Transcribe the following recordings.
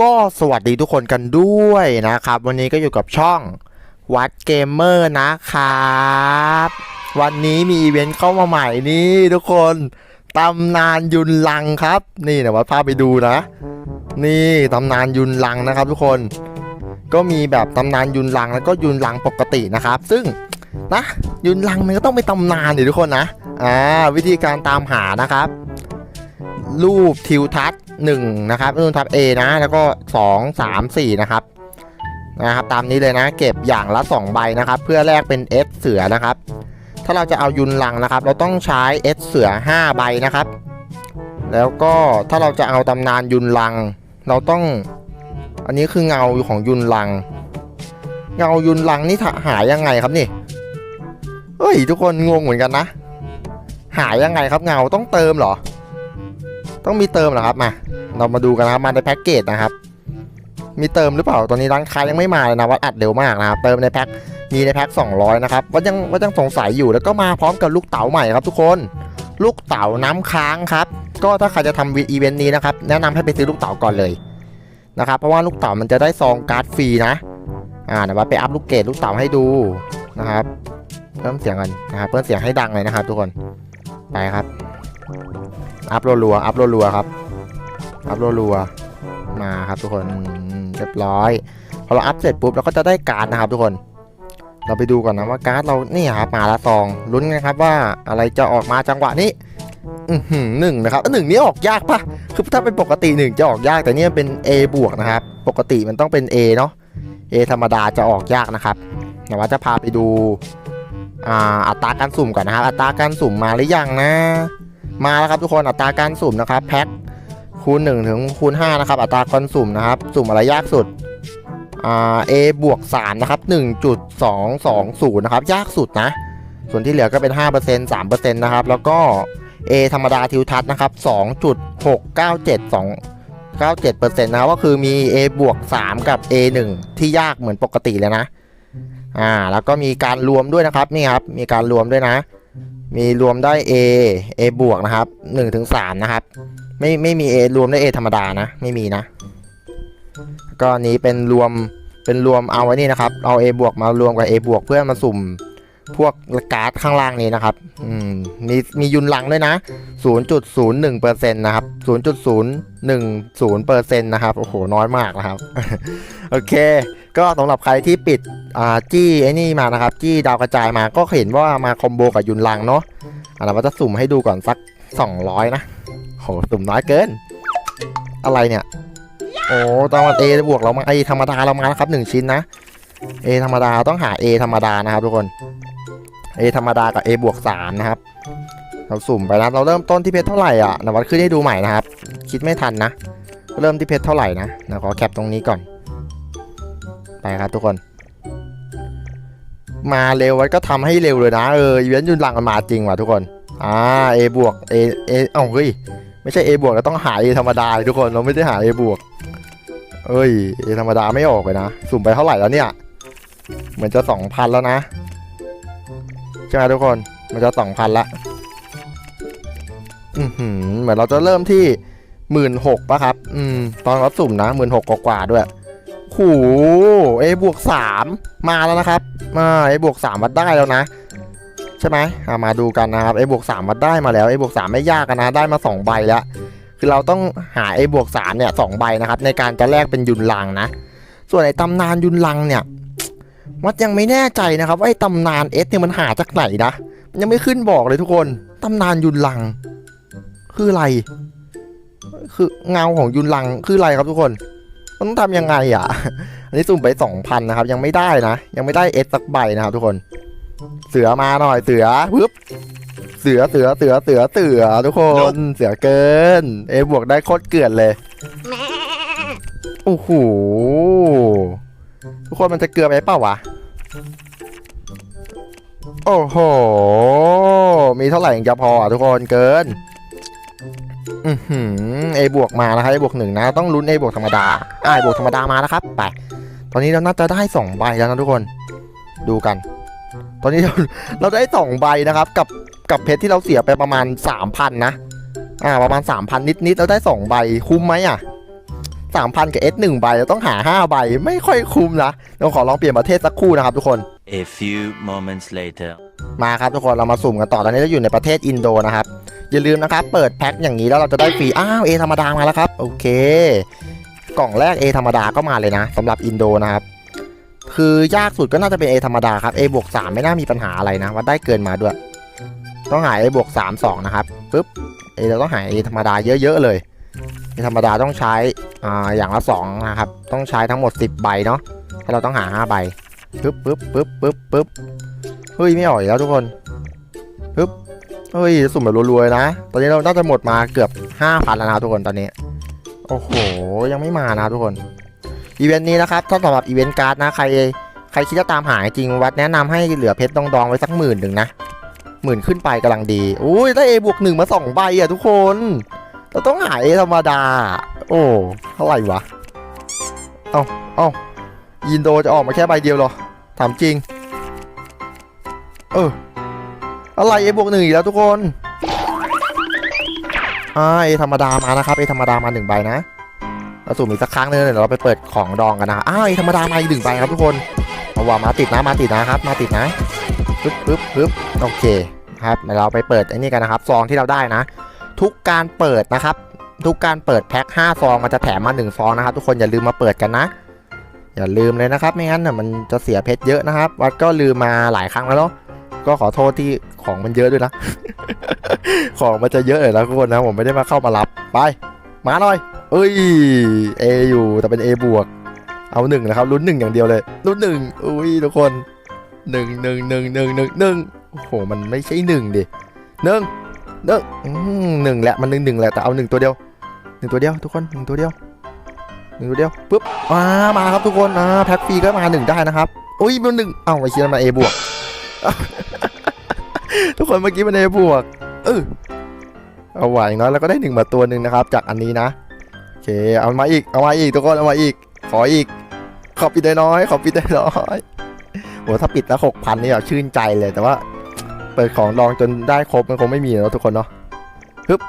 ก็สวัสดีทุกคนกันด้วยนะครับ วันนี้ก็อยู่กับช่องวัดเกมเมอร์นะครับ วันนี้มีอีเวนต์เข้ามาใหม่นี่ทุกคนตำนานยุนลังครับ นี่เดี๋ยววัดพาไปดูนะ นี่ตำนานยุนลังนะครับ ทุกคน ก็มีแบบตำนานยุนลังแล้วก็ยุนลังปกตินะครับ ซึ่งนะยุนลังมันก็ต้องเป็นตำนานดิทุกคนนะอ่าวิธีการตามหานะครับ รูปทิวทัศน์ หนึ่งนะครับรูปทัศน์ A นะ แล้วก็สองสามสี่นะครับนะครับ ตามนี้เลยนะ เก็บอย่างละ 2 ใบนะครับ เพื่อแลกเป็น S เสือนะครับ ถ้าเราจะเอายุนลังนะครับ เราต้องใช้ S เสือ 5 ใบนะครับ แล้วก็ถ้าเราจะเอาตำนานยุนลัง เราต้อง อันนี้คือเงาของยุนลัง เงายุนลังนี่หายยังไงครับนี่เฮ้ยทุกคนงงเหมือนกันนะ หายยังไงครับเงาต้องเติมเหรอ ต้องมีเติมเหรอครับมา เรามาดูกันนะครับมาในแพ็กเกจนะครับ มีเติมหรือเปล่าตอนนี้ร้านค้ายังไม่มาเลยนะวัดอัดเร็วมากนะครับเติมในแพ็คมีในแพ็ค200นะครับวัดยังวัดยังสงสัยอยู่แล้วก็มาพร้อมกับลูกเต๋าใหม่ครับทุกคน ลูกเต๋าน้ำค้างครับ ก็ถ้าใครจะทำอีเวนต์นี้นะครับแนะนำให้ไปซื้อลูกเต๋าก่อนเลยนะครับเพราะว่าลูกเต๋ามันจะได้ซองการ์ดฟรีนะอ่าเดี๋ยววัดไปอัพลูกเกดลูกเต๋าให้ดูนะครับเพิ่มเสียงกันนะครับเพิ่มเสียงให้ดังเลยนะครับ ทุกคนไปครับ อัพรัวๆอัพรัวๆครับ อัพรัวๆมาครับทุกคนเรียบร้อย พอเราอัพเสร็จปุ๊บเราก็จะได้การ์ดนะครับทุกคน เราไปดูก่อนนะว่าการ์ดเรานี่ครับมาละซองลุ้นกันครับว่าอะไรจะออกมาจังหวะนี้หนึ่งนะครับหนึ่งนี้ออกยากปะคือถ้าเป็นปกติหนึ่งจะออกยากแต่นี่มันเป็น A บวกนะครับ ปกติมันต้องเป็น A เนาะ A ธรรมดาจะออกยากนะครับแต่ว่าจะพาไปดูออัตราการสุ่มก่อนนะครับ อัตราการสุ่มมาหรือยังนะ มาแล้วครับทุกคนอัตราการสุ่มนะครับแพ็คคูณ1ถึงคูณ5นะครับอัตราการสุ่มนะครับ สุ่มอะไรยากสุดอ่า A บวก3นะครับ1.220นะครับยากสุดนะ ส่วนที่เหลือก็เป็น 5% 3%นะครับแล้วก็ A ธรรมดาทิวทัศน์นะครับ2.697 97%นะครับก็คือมี A บวก 3 กับ A 1 ที่ยากเหมือนปกติเลยนะ อ่า แล้วก็มีการรวมด้วยนะครับ นี่ครับ มีการรวมด้วยนะ มีรวมได้ A A บวกนะครับ1ถึง3นะครับ ไม่ไม่มี A รวมได้ A ธรรมดานะ ไม่มีนะ ก็นี้เป็นรวมเป็นรวมเอาไว้นี่นะครับ เอา A บวกมารวมกับ A บวกเพื่อมาสุ่มพวกการ์ดข้างล่างนี้นะครับ อืม มีมียุนหลังด้วยนะ 0.01%นะครับ 0.010%นะครับ โอ้โห น้อยมากนะครับ โอเค ก็สำหรับใครที่ปิด อ่าจี้ไอ้นี่มานะครับ จี้ดาวกระจายมาก็เห็นว่ามาคอมโบกับยุนลังเนาะอะเราจะสุ่มให้ดูก่อนสัก 200 นะโหสุ่มน้อยเกิน อะไรเนี่ย โอ้ตอนวัน A บวกเรามา A ธรรมดาเรามานะครับ 1 ชิ้นนะ A ธรรมดาต้องหา A ธรรมดานะครับทุกคน A ธรรมดากับ A บวก3นะครับ เราสุ่มไปนะเราเริ่มต้นที่เพชรเท่าไหร่อะนวัดขึ้นให้ดูใหม่นะครับ คิดไม่ทันนะ เริ่มที่เพชรเท่าไหร่นะนะขอแคปตรงนี้ก่อน ไปครับทุกคน มาเร็วไว้ก็ทำให้เร็วเลยนะเอออีเวนต์ยุนหลังมันมาจริงว่ะทุกคนอ่า A บวก A A เอ้าเฮ้ยไม่ใช่ A บวกเราต้องหา A ธรรมดาทุกคนเราไม่ได้หา A บวกเอ้ย A ธรรมดาไม่ออกเลยนะ สุ่มไปเท่าไหร่แล้วเนี่ย เหมือนจะสองพันแล้วนะใช่ไหมทุกคนมันจะสองพันละอือหือเหมือนเราจะเริ่มที่หมื่นหกป่ะครับ อืม ตอนเราสุ่มนะหมื่นหกกว่าด้วย หเอบวกสามมาแล้วนะครับมาเอบวกสามวัดได้แล้วนะ ใช่ไหมอ่ามาดูกันนะครับเอบวกสามวัดได้มาแล้วเอบวกสามไม่ยากนะได้มาสองใบแล้ว คือเราต้องหาเอบวกสามเนี่ยสองใบนะครับ ในการจะแลกเป็นยุนลังนะ ส่วนไอ้ตำนานยุนลังเนี่ยวัดยังไม่แน่ใจนะครับว่าไอ้ตำนานเอสเนี่ยมันหาจากไหนนะยังไม่ขึ้นบอกเลยทุกคนตำนานยุนลัง คืออะไร คือเงาของยุนลังคืออะไรครับทุกคน มันต้องทำยังไงอะ อันนี้สุ่มไปสองพันนะครับ ยังไม่ได้นะ ยังไม่ได้เอสสักใบนะครับทุกคน เสือมาหน่อยเสือปึ๊บเสือเสือเสือเสือเสือทุกคนเสือเกิน เอบวกได้โคตรเกลือนเลยโอ้โหทุกคนมันจะเกลือไปเปล่าวะโอ้โห มีเท่าไหร่ถึงจะพออะทุกคนเกิน อือหือเอบวกมานะครับเอบวกหนึ่งนะ ต้องลุ้นเอบวกธรรมดาอ่าเอบวกธรรมดามาแล้วครับไปตอนนี้เราน่าจะได้สองใบแล้วนะทุกคนดูกัน ตอนนี้เราเราได้สองใบนะครับ กับกับเพชรที่เราเสียไปประมาณสามพันนะอ่าประมาณสามพันนิดๆเราได้สองใบคุ้มไหมอะสามพันกับ S หนึ่งใบเราต้องหาห้าใบไม่ค่อยคุ้มนะเราขอลองเปลี่ยนประเทศสักครู่นะครับทุกคน A few moments later. มาครับทุกคนเรามาสุ่มกันต่อตอนนี้เราอยู่ในประเทศอินโดนะครับ อย่าลืมนะครับ เปิดแพ็คอย่างนี้แล้วเราจะได้ฟรี อ้าวเอธรรมดามาแล้วครับ โอเค กล่องแรก A ธรรมดาก็มาเลยนะสำหรับอินโดนะครับ คือยากสุดก็น่าจะเป็น A ธรรมดาครับ A บวก3ไม่น่ามีปัญหาอะไรนะว่าได้เกินมาด้วย ต้องหา A บวก3 2นะครับปึ๊บ A เราต้องหา A ธรรมดาเยอะๆเลย A ธรรมดาต้องใช้อ่าอย่างละ2นะครับ ต้องใช้ทั้งหมด10ใบเนาะถ้าเราต้องหา5ใบปึ๊บปึ๊บปึ๊บปึ๊บปึ๊บเฮ้ยไม่ออกอีกแล้วทุกคนปึ๊บ เฮ้ยสุ่มแบบรัวๆนะ ตอนนี้เราน่าจะหมดมาเกือบ5,000แล้วนะทุกคนตอนนี้ โอ้โห ยังไม่มานะทุกคน อีเวนต์นี้นะครับ ถ้าสำหรับอีเวนต์การ์ดนะ ใคร ใครคิดจะตามหาจริงวัดแนะนำให้เหลือเพชรดองๆไว้สักหมื่นหนึ่งนะหมื่นขึ้นไปกำลังดี อุ้ย ได้เอบวกหนึ่งมาสองใบอะทุกคน เราต้องหาเอธรรมดา โอ้เท่าไหร่วะ เอ้าเอ้ายินโดจะออกมาแค่ใบเดียวหรอ ถามจริง เออ อะไรเอบวกหนึ่งอีกแล้วทุกคนอ่าเอธรรมดามานะครับเอธรรมดามาหนึ่งใบนะเราสุ่มอีกสักครั้งหนึงเดี๋ยวเราไปเปิดของดองกันนะอ้าวเอธรรมดามาอีกหนึ่งใบครับทุกคนเอาว่ามาติดนะมาติดนะครับ มาติดนะปึ๊บปึ๊บปึ๊บโอเคครับเดี๋ยวเราไปเปิดไอ้นี่กันนะครับซองที่เราได้นะ ทุกการเปิดนะครับ ทุกการเปิดแพ็ค5ซองมันจะแถมมา1ซองนะครับ ทุกคนอย่าลืมมาเปิดกันนะ อย่าลืมเลยนะครับ ไม่งั้นน่ะมันจะเสียเพชรเยอะนะครับ วัดก็ลืมมาหลายครั้งแล้วเนาะ ก็ขอโทษที่ของมันเยอะด้วยนะ ของมันจะเยอะเลยนะทุกคนนะผมไม่ได้มาเข้ามารับไปมาหน่อย เอ้ยเออยู่แต่เป็น A บวกเอาหนึ่งนะครับลุ้นหนึ่งอย่างเดียวเลยลุ้นหนึ่งอุ้ยทุกคนหนึ่งหนึ่งหนึ่งหนึ่งหนึ่งหนึ่งโอ้โหมันไม่ใช่หนึ่งดิหนึ่งหนึ่งหนึ่งแหละมันหนึ่งหนึ่งแหละแต่เอาหนึ่งตัวเดียวหนึ่งตัวเดียวทุกคนหนึ่งตัวเดียวหนึ่งตัวเดียวปุ๊บมามาครับทุกคนอ่าแพ็คฟรีก็มาหนึ่งได้นะครับอุ้ยมันหนึ่งเอ้าไอ้เชียร์มัน A บวก ทุกคนเมื่อกี้มัน A บวก เออเอาไหวอย่างน้อยเราก็ได้หนึ่งมาตัวหนึ่งนะครับ จากอันนี้นะโอเคเอามาอีกเอามาอีกทุกคนเอามาอีก ขออีก ขอปิดได้น้อย ขอปิดได้น้อยโหถ้าปิดแล้วหกพันนี่แบบชื่นใจเลยแต่ว่า เปิดของลองจนได้ครบมันคงไม่มีแล้วทุกคนเนาะฮึบ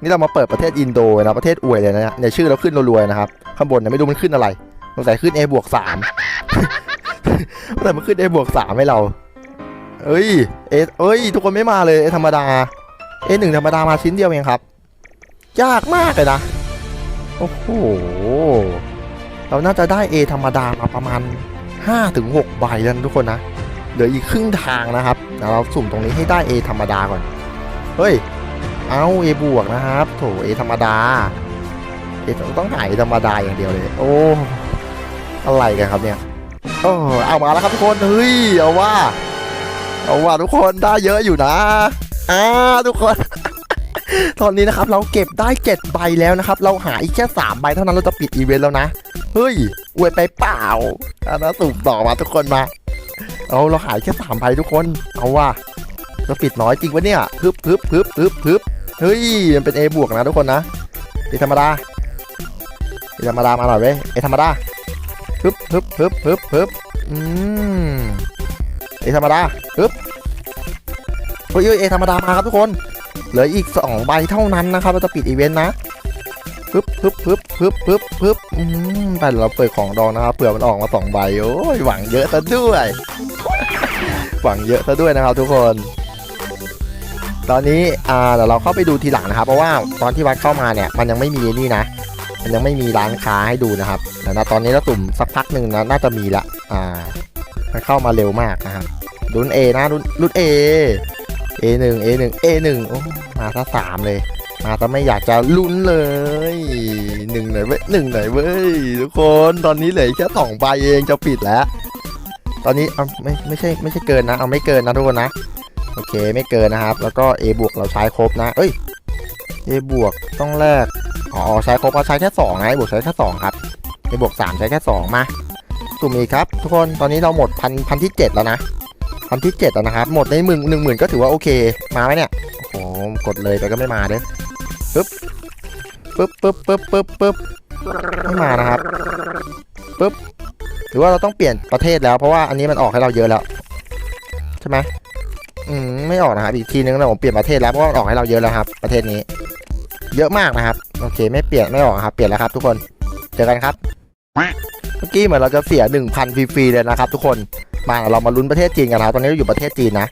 นี่เรามาเปิดประเทศอินโดนะประเทศอวยเลยนะในชื่อเราขึ้นรวยๆนะครับ ข้างบนเนี่ยไม่รู้มันขึ้นอะไรสงสัยขึ้น A บวกสาม แต่มันขึ้น A บวกสามให้เรา เอ้ย เอเอ้ย ทุกคนไม่มาเลยเอธรรมดา เอหนึ่งธรรมดามาชิ้นเดียวเองครับ ยากมากเลยนะ โอ้โห เราน่าจะได้ A ธรรมดามาประมาณ5ถึง6ใบแล้วนทุกคนนะ เหลืออีกครึ่งทางนะครับเดี๋ยวเราสุ่มตรงนี้ให้ได้ A ธรรมดาก่อน เฮ้ย เอา A บวกนะครับ โถ A ธรรมดา A ต้องหายธรรมดาอย่างเดียวเลย โอ้ อะไรกันครับเนี่ย โอ้เอามาแล้วครับทุกคน เฮ้ย เอาว่า เอาว่าทุกคนได้เยอะอยู่นะ อ่าทุกคน ตอนนี้นะครับเราเก็บได้ 7 ใบแล้วนะครับ เราหาอีกแค่ 3 ใบเท่านั้นเราจะปิดอีเวนต์แล้วนะ เฮ้ยอวยไปเปล่าอันนั้นสุ่มต่อมาทุกคนมา เอาเราหายแค่3ใบทุกคน เอาว่าเราปิดน้อยจริงวะเนี่ยฮึบฮึบฮึบฮึบฮึบเฮ้ย มันเป็น A บวกนะทุกคนนะเอธรรมดาเอธรรมดามาหน่อยเว้ยเอธรรมดา ฮึบฮึบฮึบฮึบฮึบอืมเอธรรมดาปึ๊บเฮ้ยเอธรรมดามาครับทุกคนเหลืออีก2ใบเท่านั้นนะครับเราจะปิดอีเวนต์นะปึ๊บปึ๊บปึ๊บปึ๊บปึ๊บปึ๊บอืมแต่เราเปิดของดองนะครับเผื่อมันออกมาสองใบโอ้ยหวังเยอะซะด้วย หวังเยอะซะด้วยนะครับทุกคน ตอนนี้อ่าเดี๋ยวเราเข้าไปดูทีหลังนะครับ เพราะว่าตอนที่วัดเข้ามาเนี่ยมันยังไม่มีนี่นะ มันยังไม่มีร้านค้าให้ดูนะครับแต่นะตอนนี้เราตุ่มสักพักหนึ่งนะน่าจะมีละอ่ามันเข้ามาเร็วมากนะครับรุ่น A นะรุ่นรุ่น A A หนึ่ง A หนึ่ง A หนึ่งโอ้มาซะสามเลย มาซะไม่อยากจะลุ้นเลยหนึ่งไหนอยเว้ยหนึ่งไหนอยเว้ยทุกคนตอนนี้เหลือแค่สองใบเองจะปิดแล้ว ตอนนี้เอาไม่ไม่ใช่ไม่ใช่เกินนะ เอาไม่เกินนะทุกคนนะโอเคไม่เกินนะครับ แล้วก็ A บวกเราใช้ครบนะ เอ้ย A บวกต้องแลก อ๋อใช้ครบเราใช้แค่สองนะ A บวกใช้แค่สองครับ A บวกสามใช้แค่สองมาสุ่มอีกครับ ทุกคนตอนนี้เราหมดพันพันที่เจ็ดแล้วนะพันที่เจ็ดแล้วนะครับหมดในหมื่นหนึ่งหมื่นก็ถือว่าโอเคมาไหมเนี่ยโอ้โหกดเลยแต่ก็ไม่มาเด้อปึ๊บปึ๊บปึ๊บปึ๊บปึ๊บปึ๊บไม่มานะครับปึ๊บหรือว่าเราต้องเปลี่ยนประเทศแล้วเพราะว่าอันนี้มันออกให้เราเยอะแล้วใช่ไหมอืมไม่ออกนะครับอีกทีนึงเราผมเปลี่ยนประเทศแล้วเพราะว่าออกให้เราเยอะแล้วครับ ประเทศนี้ เยอะมากนะครับ โอเค ไม่เปลี่ยนไม่ออกครับ เปลี่ยนแล้วครับทุกคน เจอกันครับ เมื่อกี้เหมือนเราจะเสีย 1,000 ฟรีๆเลยนะครับ ทุกคน มาเรามาลุ้นประเทศจีนกันครับ ตอนนี้เราอยู่ประเทศจีนนะ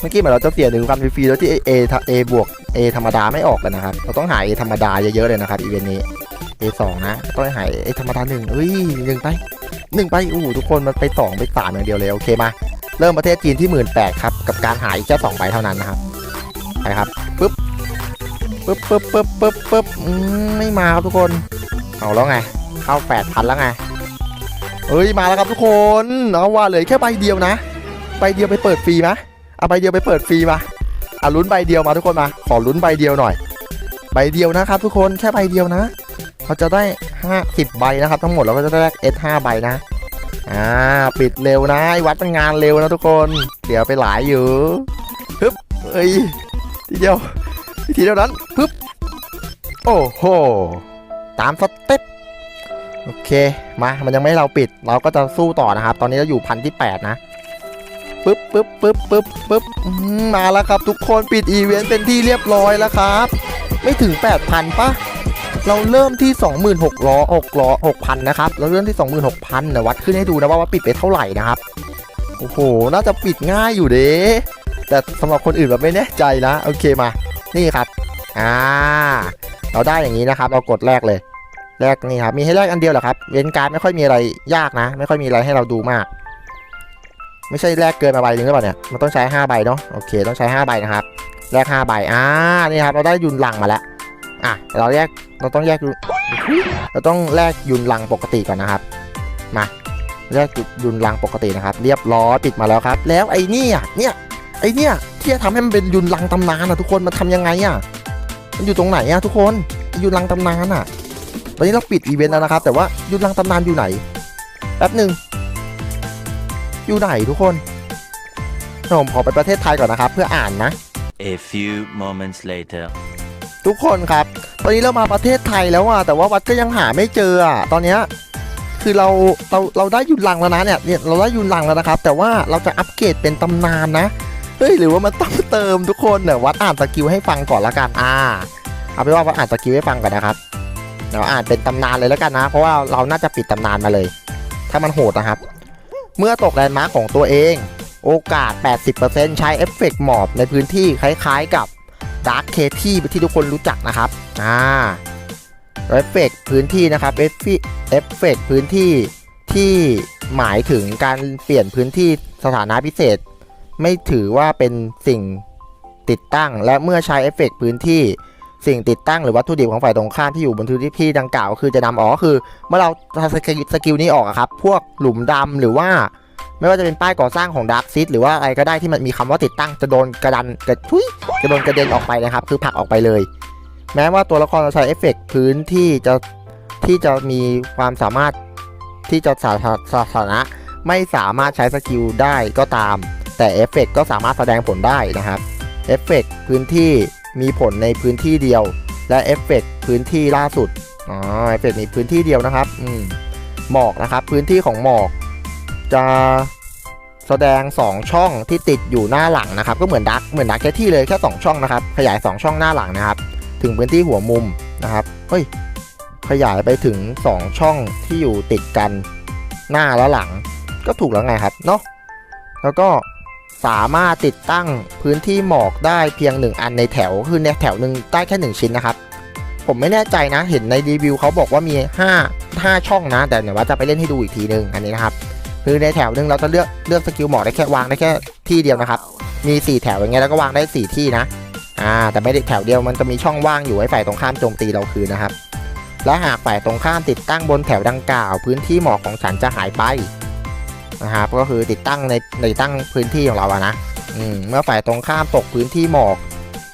เมื่อกี้เหมือนเราจะเสีย 1,000 ฟรีๆแล้วที่ A A บวก A ธรรมดาไม่ออกกันนะครับ เราต้องหา A ธรรมดาเยอะๆเลยนะครับอีเวนต์นี้ A สองนะ ต้องหา A ธรรมดาหนึ่งเอ้ยหนึ่งไปหนึ่งไปอู้ทุกคนมันไปสองไปสามอย่างเดียวเลยโอเคมาเริ่มประเทศจีนที่หมื่นแปดครับ กับการหายแค่สองใบเท่านั้นนะครับไปครับปึ๊บ ปึ๊บปึ๊บปึ๊บปึ๊บปึ๊บอืมไม่มาครับทุกคน เอาแล้วไง เข้าแปดพันแล้วไง เอ้ยมาแล้วครับทุกคนเอาว่าเลยแค่ใบเดียวนะ ใบเดียวไปเปิดฟรีไหมเอาใบเดียวไปเปิดฟรีมาอะลุ้นใบเดียวมาทุกคนมา ขอลุ้นใบเดียวหน่อย ใบเดียวนะครับ ทุกคนแค่ใบเดียวนะเราจะได้ห้าสิบใบนะครับ ทั้งหมดเราก็จะได้ S ห้าใบนะอ่าปิดเร็วนะวัดมันงานเร็วนะทุกคนเดี๋ยวไปหลายอยู่ฮึบเอ้ยทีเดียว ทีเดียวนั้นปึ๊บโอ้โหตามสเต็ปโอเคมามันยังไม่ให้เราปิด เราก็จะสู้ต่อนะครับ ตอนนี้เราอยู่พันที่แปดนะปึ๊บปึ๊บปึ๊บปึ๊บปึ๊บมาแล้วครับ ทุกคนปิดอีเวนต์เป็นที่เรียบร้อยแล้วครับ ไม่ถึง 8,000ปะเราเริ่มที่ 26,000ล้อ6ล้อ6,000นะครับเราเริ่มที่ 26,000นะวัดขึ้นให้ดูนะว่าว่าปิดไปเท่าไหร่นะครับโอ้โหน่าจะปิดง่ายอยู่เด้แต่สำหรับคนอื่นแบบไม่แน่ใจนะโอเคมา นี่ครับ อ่า เราได้อย่างนี้นะครับ เรากดแรกเลย แรกนี่ครับ มีให้แรกอันเดียวเหรอครับ เว้นการดไม่ค่อยมีอะไรยากนะ ไม่ค่อยมีอะไรให้เราดูมาก ไม่ใช่แรกเกินมาใบหนึ่งหรือเปล่าเนี่ย มันต้องใช้5ใบเนาะ โอเค ต้องใช้5ใบนะครับ แรก5ใบ อ่า นี่ครับ เราได้ยุนลังมาแล้ว อะ เราแยก เราต้องแยก เราต้องแลกยุนลังปกติก่อนนะครับ มาแลกยุนลังปกตินะครับ เรียบร้อยปิดมาแล้วครับ แล้วไอ้เนี่ยเนี่ย ไอ้เนี่ย ที่จะทำให้มันเป็นยุนลังตำนานอะทุกคนมันทำยังไงอะ มันอยู่ตรงไหนอะทุกคนไอ้ยุนลังตำนานอะ ตอนนี้เราปิดอีเวนต์แล้วนะครับ แต่ว่ายุนลังตำนานอยู่ไหนแป๊บหนึ่งอยู่ไหนทุกคนผมขอไปประเทศไทยก่อนนะครับ เพื่ออ่านนะ A few moments later. ทุกคนครับ ตอนนี้เรามาประเทศไทยแล้วอะแต่ว่าวัดก็ยังหาไม่เจออะตอนเนี้ยคือเราเราเราได้ยุนลังแล้วนะเนี่ยเนี่ยเราได้ยุนลังแล้วนะครับ แต่ว่าเราจะอัปเกรดเป็นตำนานนะ เฮ้ยหรือว่ามันต้องเติมทุกคนเนี่ยวัดอ่านสกิลให้ฟังก่อนละกันอ่าเอาไปนว่าวัดอ่านสกิลให้ฟังก่อนนะครับเดี๋ยวอ่านเป็นตำนานเลยแล้วกันนะ เพราะว่าเราน่าจะปิดตำนานมาเลย ถ้ามันโหดนะครับ เมื่อตกแลนด์มาร์คของตัวเอง โอกาส 80%ใช้เอฟเฟกต์หมอบในพื้นที่คล้ายๆกับดาร์คเคที่ที่ทุกคนรู้จักนะครับอ่าเอฟเฟกต์พื้นที่นะครับเอฟเอฟเฟกต์พื้นที่ที่หมายถึงการเปลี่ยนพื้นที่สถานะพิเศษ ไม่ถือว่าเป็นสิ่งติดตั้ง และเมื่อใช้เอฟเฟกต์พื้นที่สิ่งติดตั้งหรือวัตถุดิบของฝ่ายตรงข้ามที่อยู่บนพื้นที่พี่ดังกล่าวคือจะนำออกคือ เมื่อเราสกิลสกิลนี้ออกครับ พวกหลุมดำหรือว่า ไม่ว่าจะเป็นป้ายก่อสร้างของดาร์คซิตหรือว่าอะไรก็ได้ที่มันมีคำว่าติดตั้งจะโดนกระดันกระทุยจะโดนกระเด็นออกไปนะครับ คือผลักออกไปเลย แม้ว่าตัวละครจะใช้เอฟเฟกต์พื้นที่จะที่จะมีความสามารถที่จะสาสาสถานะไม่สามารถใช้สกิลได้ก็ตาม แต่เอฟเฟกต์ก็สามารถแสดงผลได้นะครับเอฟเฟกต์พื้นที่มีผลในพื้นที่เดียว และเอฟเฟกต์พื้นที่ล่าสุดอ๋อเอฟเฟกต์มีพื้นที่เดียวนะครับอืมหมอกนะครับ พื้นที่ของหมอก จะแสดง 2 ช่องที่ติดอยู่หน้าหลังนะครับ ก็เหมือนดักเหมือนดักแค่ที่เลยแค่2ช่องนะครับ ขยาย 2 ช่องหน้าหลังนะครับ ถึงพื้นที่หัวมุมนะครับเฮ้ยขยายไปถึง 2 ช่องที่อยู่ติดกันหน้าและหลัง ก็ถูกแล้วไงครับเนาะแล้วก็ สามารถติดตั้งพื้นที่หมอกได้เพียง 1 อันในแถว คือในแถวหนึ่งได้แค่ 1 ชิ้นนะครับ ผมไม่แน่ใจนะเห็นในรีวิวเขาบอกว่ามี 5 5 ช่องนะ แต่เดี๋ยวว่าจะไปเล่นให้ดูอีกทีนึงอันนี้นะครับ คือในแถวหนึ่งเราจะเลือกเลือกสกิลหมอกได้แค่วางได้แค่ที่เดียวนะครับ มี 4 แถวอย่างเงี้ยแล้วก็วางได้ 4 ที่นะอ่าแต่ไม่ได้แถวเดียวมันจะมีช่องว่างอยู่ให้ฝ่ายตรงข้ามโจมตีเราคืนนะครับและหากฝ่ายตรงข้ามติดตั้งบนแถวดังกล่าว พื้นที่หมอกของฉันจะหายไป นะครับ ก็คือติดตั้งในในตั้งพื้นที่ของเราอะนะเมื่อฝ่ายตรงข้ามตกพื้นที่หมอก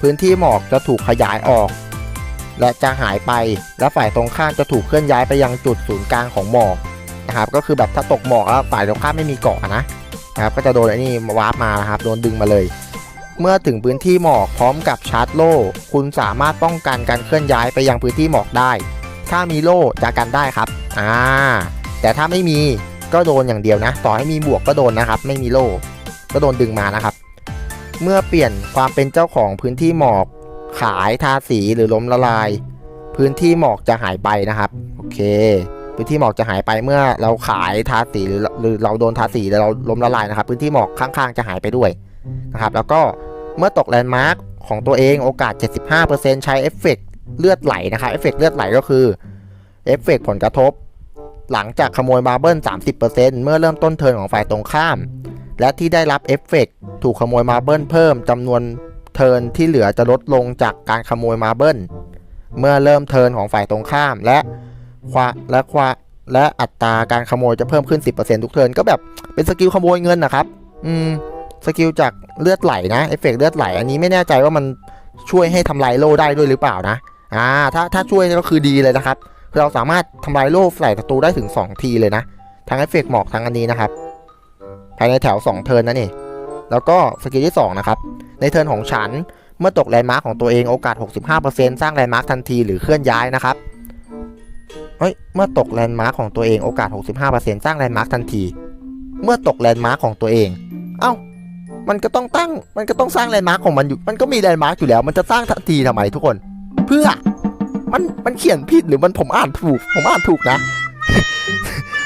พื้นที่หมอกจะถูกขยายออก และจะหายไป และฝ่ายตรงข้ามจะถูกเคลื่อนย้ายไปยังจุดศูนย์กลางของหมอกนะครับ ก็คือแบบถ้าตกหมอกแล้วฝ่ายตรงข้ามไม่มีเกาะนะนะครับ ก็จะโดนไอ้นี่วาร์ปมานะครับ โดนดึงมาเลย เมื่อถึงพื้นที่หมอกพร้อมกับชาร์จโล่ คุณสามารถป้องกันการเคลื่อนย้ายไปยังพื้นที่หมอกได้ ถ้ามีโล่จะกันได้ครับ อ่า แต่ถ้าไม่มี ก็โดนอย่างเดียวนะ ต่อให้มีบวกก็โดนนะครับ ไม่มีโล่ก็โดนดึงมานะครับ เมื่อเปลี่ยนความเป็นเจ้าของพื้นที่หมอกขายทาสีหรือล้มละลาย พื้นที่หมอกจะหายไปนะครับ โอเค พื้นที่หมอกจะหายไปเมื่อเราขายทาสีหรือหรือเราโดนทาสีแล้วเราล้มละลายนะครับ พื้นที่หมอกข้างๆจะหายไปด้วยนะครับ แล้วก็เมื่อตกแลนด์มาร์คของตัวเองโอกาส 75%ใช้เอฟเฟกต์เลือดไหลนะครับเอฟเฟกต์เลือดไหลก็คือเอฟเฟกต์ผลกระทบ หลังจากขโมยมาเบิล30%เมื่อเริ่มต้นเทิร์นของฝ่ายตรงข้าม และที่ได้รับเอฟเฟกต์ถูกขโมยมาเบิลเพิ่มจำนวนเทิร์นที่เหลือจะลดลงจากการขโมยมาเบิลเมื่อเริ่มเทิร์นของฝ่ายตรงข้ามและควาและควาและอัตราการขโมยจะเพิ่มขึ้น 10%ทุกเทิร์นก็แบบเป็นสกิลขโมยเงินนะครับ อืมสกิลจากเลือดไหลนะเอฟเฟกต์เลือดไหล อันนี้ไม่แน่ใจว่ามันช่วยให้ทำลายโล่ได้ด้วยหรือเปล่านะ อ่า ถ้าถ้าช่วยก็คือดีเลยนะครับ เราสามารถทำลายโล่ใส่ศัตรูได้ถึง 2 ทีเลยนะ ทั้งเอฟเฟกต์หมอกทั้งอันนี้นะครับ ภายในแถว 2 เทิร์นนั่นเองแล้วก็สกิลที่ 2 นะครับ ในเทิร์นของฉัน เมื่อตกแลนด์มาร์คของตัวเองโอกาส 65%สร้างแลนด์มาร์คทันทีหรือเคลื่อนย้ายนะครับเฮ้ยเมื่อตกแลนด์มาร์คของตัวเองโอกาส 65%สร้างแลนด์มาร์คทันที เมื่อตกแลนด์มาร์คของตัวเอง เอ้า มันก็ต้องตั้ง มันก็ต้องสร้างแลนด์มาร์คของมันอยู่ มันก็มีแลนด์มาร์คอยู่แล้ว มันจะสร้างทันทีทำไมทุกคน เพื่อ มันมันเขียนผิดหรือมันผมอ่านถูก ผมอ่านถูกนะ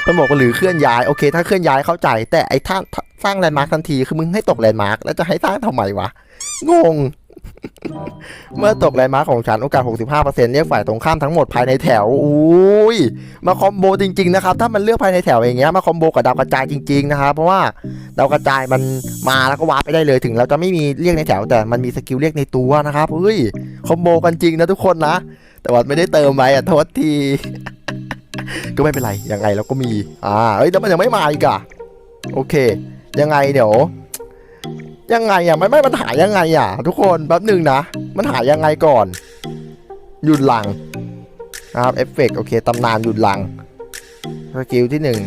มันบอกว่าหรือเคลื่อนย้ายโอเค ถ้าเคลื่อนย้ายเข้าใจ แต่ไอ้ท่าสร้างแลนด์มาร์คทันทีคือมึงให้ตกแลนด์มาร์คแล้วจะให้สร้างทำไมวะงง เมื่อตกแลนด์มาร์คของฉันโอกาส 65%เรียกฝ่ายตรงข้ามทั้งหมดภายในแถวอุ้ยมาคอมโบจริง ๆ นะครับ ถ้ามันเลือกภายในแถวอย่างเงี้ยมาคอมโบกับดาวกระจายจริง ๆ นะครับ เพราะว่าดาวกระจายมันมาแล้วก็วาร์ปไปได้เลยถึงเราจะไม่มีเรียกในแถวแต่มันมีสกิลเรียกในตัวนะครับเฮ้ยคอมโบกันจริงนะทุกคนนะ แต่ว่าไม่ได้เติมไว้อะโทษที ก็ไม่เป็นไรยังไงเราก็มี อ่าเอ้ยแต่มันยังไม่มาอีกอะโอเค ยังไงเดี๋ยว ยังไงอะไม่ไม่มันหายยังไงอะ ทุกคนแป๊บหนึ่งนะมันหายยังไงก่อน หยุดหลังนะครับเอฟเฟกโอเคตำนานหยุดหลังสกิลที่หนึ่ง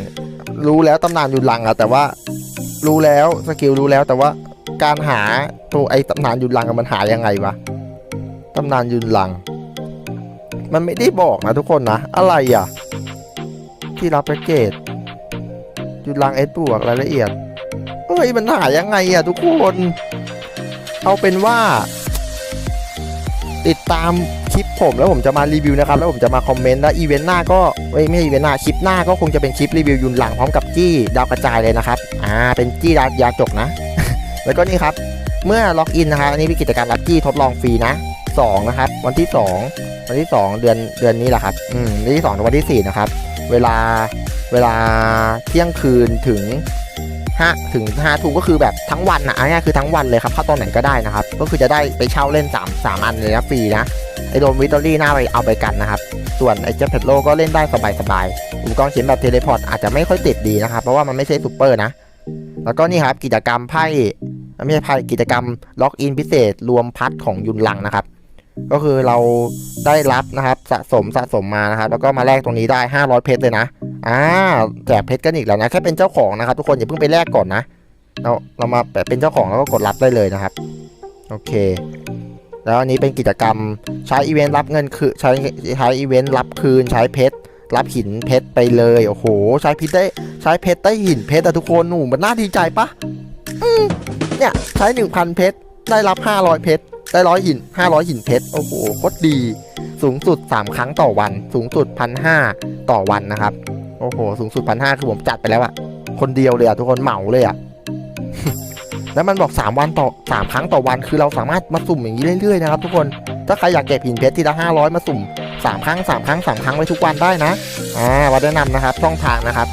รู้แล้วตำนานหยุดหลังอะแต่ว่ารู้แล้วสกิลรู้แล้วแต่ว่าการหาตัวไอ้ตำนานหยุดหลังอะมันหายังไงวะตำนานหยุดหลัง มันไม่ได้บอกนะทุกคนนะ อะไรอะ ที่รับแพ็กเกจหยุดลังเอสบวกรายละเอียด เฮ้ย มันหายังไงอะทุกคน เอาเป็นว่า ติดตามคลิปผมแล้วผมจะมารีวิวนะครับ แล้วผมจะมาคอมเมนต์แล้วอีเวนต์หน้าก็ไม่ใช่อีเวนต์หน้าคลิปหน้าก็คงจะเป็นคลิปรีวิวยุนหลังพร้อมกับจี้ดาวกระจายเลยนะครับ อ่า เป็นจี้ดาวยาจกนะ แล้วก็นี่ครับ เมื่อล็อกอินนะครับอันนี้เป็นกิจกรรมรับจี้ทดลองฟรีนะ 2 นะครับ วันที่ 2 วันที่ 2 เดือนเดือนนี้แหละครับ อืมวันที่2ถึงวันที่ 4 นะครับ เวลาเวลาเที่ยงคืนถึงห้าถึงห้าทุ่มก็คือแบบทั้งวันนะเอาง่ายคือทั้งวันเลยครับเข้าตอนไหนก็ได้นะครับ ก็คือจะได้ไปเช่าเล่น3 3อันเลยนะฟรีนะไอโดมวิตอรี่หน้าไปเอาไปกันนะครับ ส่วนไอเจ t เพทโลก็เล่นได้สบายๆอุปกรณ์เขียนแบบเทเลพอร์ตอาจจะไม่ค่อยติดดีนะครับ เพราะว่ามันไม่ใช่ซูเปอร์นะ แล้วก็นี่ครับกิจกรรมไพ่ไม่ใช่ไพ่กิจกรรมล็อกอินพิเศษรวมพัดของยุนลังนะครับ ก็คือเราได้รับนะครับสะสมสะสมมานะครับแล้วก็มาแลกตรงนี้ได้ 500 เพชรเลยนะอ่าแจกเพชรกันอีกแล้วนะแค่เป็นเจ้าของนะครับ ทุกคนอย่าเพิ่งไปแลกก่อนนะ เราเรามาเป็นเจ้าของแล้วก็กดรับได้เลยนะครับโอเค แล้วอันนี้เป็นกิจกรรมใช้อีเวนต์รับเงินคือใช้ใช้อีเวนต์รับคืนใช้เพชรรับหินเพชรไปเลยโอ้โห ใช้เพิษได้ใช้เพชรได้หินเพชรอะทุกคนหนูมันน่าดีใจปะเนี่ยใช้ 1,000 เพชรได้รับ 500 เพชร ได้ร้อยหิน500หินเพชรโอ้โหโคตรดี สูงสุด 3 ครั้งต่อวัน สูงสุดพันห้าต่อวันนะครับ โอ้โห สูงสุดพันห้าคือผมจัดไปแล้วอะคนเดียวเลยอะทุกคนเหมาเลยอะแล้วมันบอก 3 วันต่อ 3 ครั้งต่อวัน คือเราสามารถมาสุ่มอย่างนี้เรื่อยๆนะครับทุกคน ถ้าใครอยากเก็บหินเพชรทีละ500 มาสุ่ม 3 ครั้ง 3 ครั้ง 3 ครั้งไว้ทุกวันได้นะ อ่าวัดแนะนำนะครับช่องทางนะครับ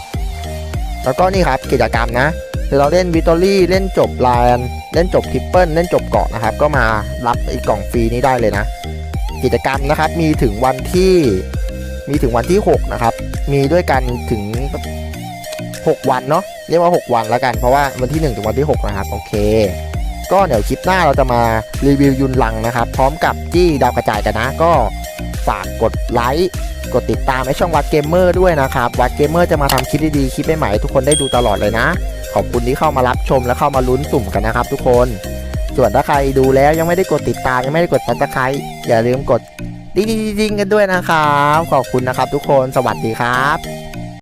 แล้วก็นี่ครับกิจกรรมนะ เราเล่นวิตอรี่เล่นจบไลน์เล่นจบทริปเปิลเล่นจบเกาะนะครับ ก็มารับไอ้กล่องฟรีนี้ได้เลยนะ กิจกรรมนะครับมีถึงวันที่มีถึงวันที่ 6 นะครับ มีด้วยกันถึง 6 วันเนาะเรียกว่า 6 วันแล้วกัน เพราะว่าวันที่ 1 ถึงวันที่ 6 นะครับ โอเค ก็เดี๋ยวคลิปหน้าเราจะมารีวิวยุนลังนะครับ พร้อมกับจี้ดาวกระจายกันนะ ก็ฝากกดไลค์ กดติดตามในช่องวัดเกมเมอร์ด้วยนะครับ วัดเกมเมอร์จะมาทำคลิปดีๆ คลิปใหม่ๆให้ทุกคนได้ดูตลอดเลยนะ ขอบคุณที่เข้ามารับชมและเข้ามาลุ้นสุ่มกันนะครับทุกคน ส่วนถ้าใครดูแล้วยังไม่ได้กดติดตามยังไม่ได้กดซับสไครต์อย่าลืมกดดิ้งๆกันด้วยนะครับ ขอบคุณนะครับทุกคนสวัสดีครับ